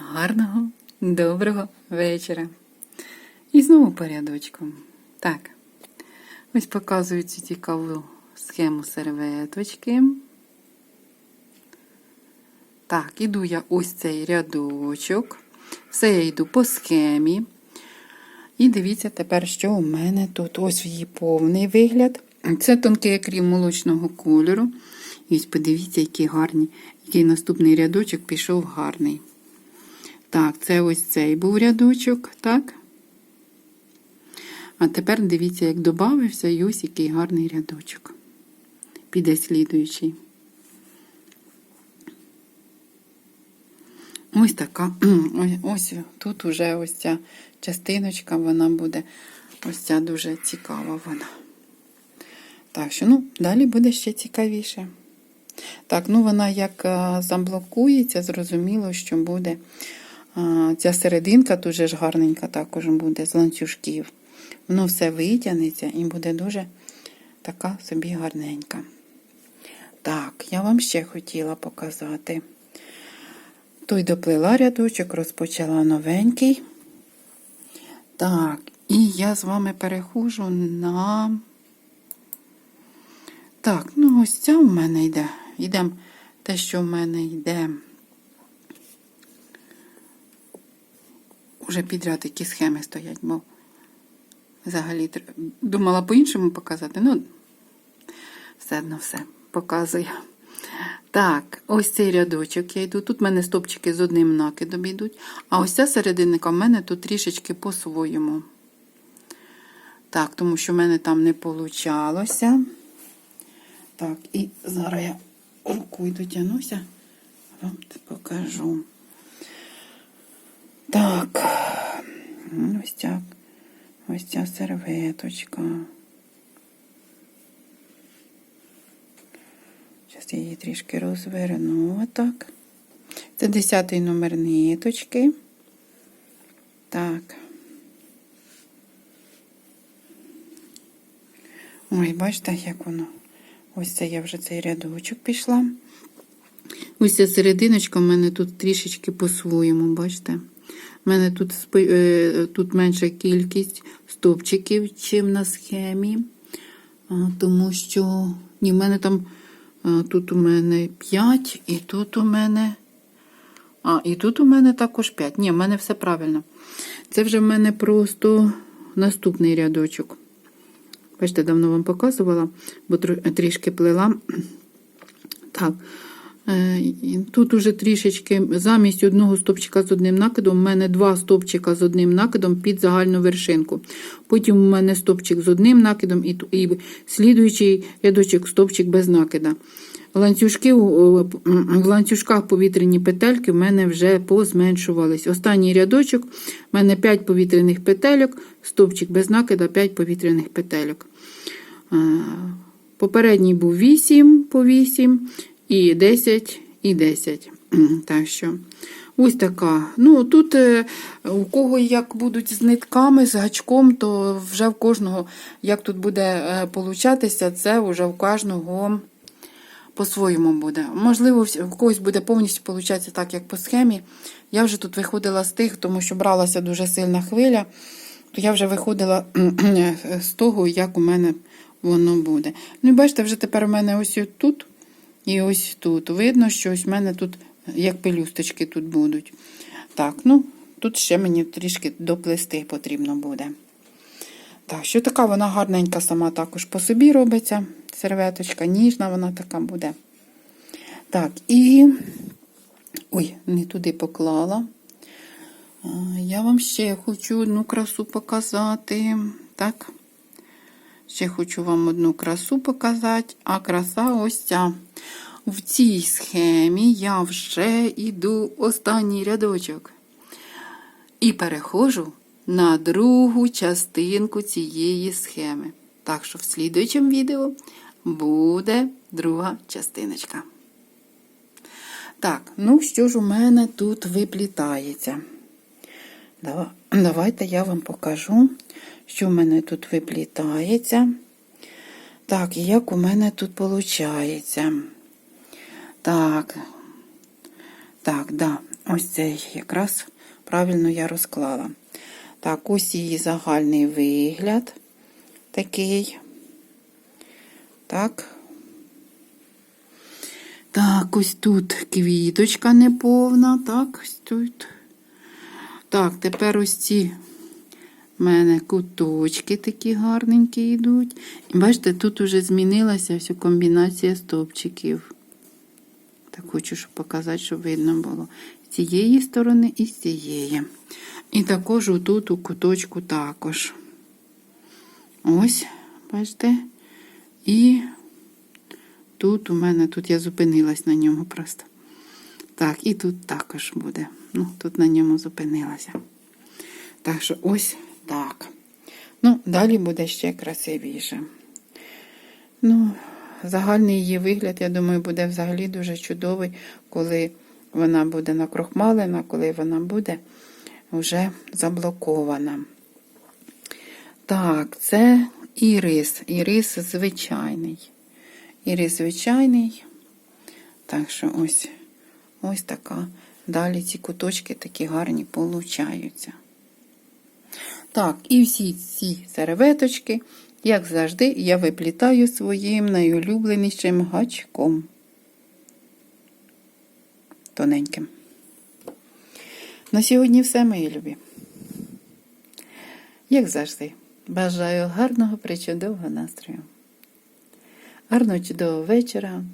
Гарного, доброго вечора. І знову порядочком. Так, ось показую цю цікаву схему серветочки. Так, іду я ось цей рядочок. Все я йду по схемі. І дивіться тепер, що у мене тут. Ось її повний вигляд. Це тонкий крім молочного кольору. І ось подивіться, які гарні, який наступний рядочок пішов гарний. Так, це ось цей був рядочок, так? А тепер дивіться, як додався, і ось який гарний рядочок. Піде слідуючий. Ось така. Ось, тут уже ось ця частиночка, вона буде ось ця дуже цікава вона. Так що, ну, далі буде ще цікавіше. Так, ну вона як заблокується, зрозуміло, що буде ця серединка дуже ж гарненька також буде з ланцюжків. Воно все витягнеться і буде дуже така собі гарненька. Так, я вам ще хотіла показати. Той доплила рядочок, розпочала новенький. Так, і я з вами перехожу на. Так, ну ось ця в мене йде. Йдемо те, що в мене йде. Уже підряд які схеми стоять, бо взагалі думала по-іншому показати. Ну, все одно все показую. Так, ось цей рядочок я йду. Тут в мене стопчики з одним накидом йдуть. А ось ця серединка в мене тут трішечки по-своєму. Так, тому що в мене там не получалося. Так, і зараз я рукою дотягнуся, вам покажу. Так, ось так. Ось ця серветочка. Зараз я її трішки розверну отак. Це 10 номер ниточки. Так. Ой, бачите, як воно. Ось це я вже цей рядочок пішла. Ось ця серединочка в мене тут трішечки по-своєму, бачите? У мене тут, е, тут менша кількість стовпчиків, чим на схемі. Тому що ні, в мене там тут у мене 5, і тут у мене. А, і тут у мене також 5. Ні, в мене все правильно. Це вже в мене просто наступний рядочок. Бачите, давно вам показувала, бо трішки плела. Так. Е, Тут уже трішечки замість одного стопчика з одним накидом, у мене два стопчика з одним накидом під загальну вершинку. Потім у мене стопчик з одним накидом і, і слідуючий рядочок стопчик без накида. Ланцюжки, в ланцюжках повітряні петельки в мене вже позменшувались. Останній рядочок в мене 5 повітряних петельок, стовпчик без накида, 5 повітряних петельок. Е, Попередній був 8 по 8, і 10, і 10. Так що, ось така. Ну, тут е, у кого як будуть з нитками, з гачком, то вже в кожного, як тут буде е, получатися, це вже в кожного по-своєму буде. Можливо, в когось буде повністю получатися так, як по схемі. Я вже тут виходила з тих, тому що бралася дуже сильна хвиля, то я вже виходила з того, як у мене воно буде. Ну і бачите, вже тепер у мене ось тут і ось тут. Видно, що ось у мене тут як пелюсточки тут будуть. Так, ну, тут ще мені трішки доплести потрібно буде. Так, що така вона гарненька сама також по собі робиться. Серветочка, ніжна вона така буде. Так, і. Ой, не туди поклала. Я вам ще хочу одну красу показати. Так. Ще хочу вам одну красу показати, а краса ось ця. В цій схемі я вже йду останній рядочок. І переходжу на другу частинку цієї схеми. Так що в слідуючому відео буде друга частиночка. Так, ну що ж у мене тут виплітається? Давайте я вам покажу, що в мене тут виплітається. Так, і як у мене тут виходить. Так. Так, да. Ось цей якраз правильно я розклала. Так, ось її загальний вигляд такий. Так. Так, ось тут квіточка неповна. Так, ось тут. Так, тепер ось ці в мене куточки такі гарненькі йдуть. І бачите, тут уже змінилася ось комбінація стовпчиків. Так хочу, щоб показати, щоб видно було. З цієї сторони і з цієї. І також отут у куточку також. Ось, бачите? І тут у мене, тут я зупинилась на ньому просто. Так, і тут також буде. Ну, тут на ньому зупинилася. Так що ось так. Ну, далі буде ще красивіше. Ну, загальний її вигляд, я думаю, буде взагалі дуже чудовий, коли вона буде накрохмалена, коли вона буде вже заблокована. Так, це ірис. Ірис звичайний. Ірис звичайний. Так що ось ось така. Далі ці куточки такі гарні получаються. Так, і всі ці серветочки, як завжди, я виплітаю своїм найулюбленішим гачком. Тоненьким. На сьогодні все, мої любі. Як завжди, бажаю гарного причудового настрою. Гарного чудового вечора,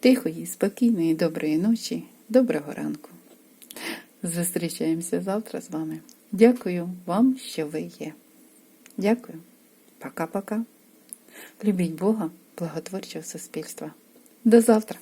тихої, спокійної, доброї ночі, доброго ранку. Зустрічаємося завтра з вами. Дякую вам, що ви є. Дякую. Пока-пока. Любіть Бога, благотворчого суспільства. До завтра.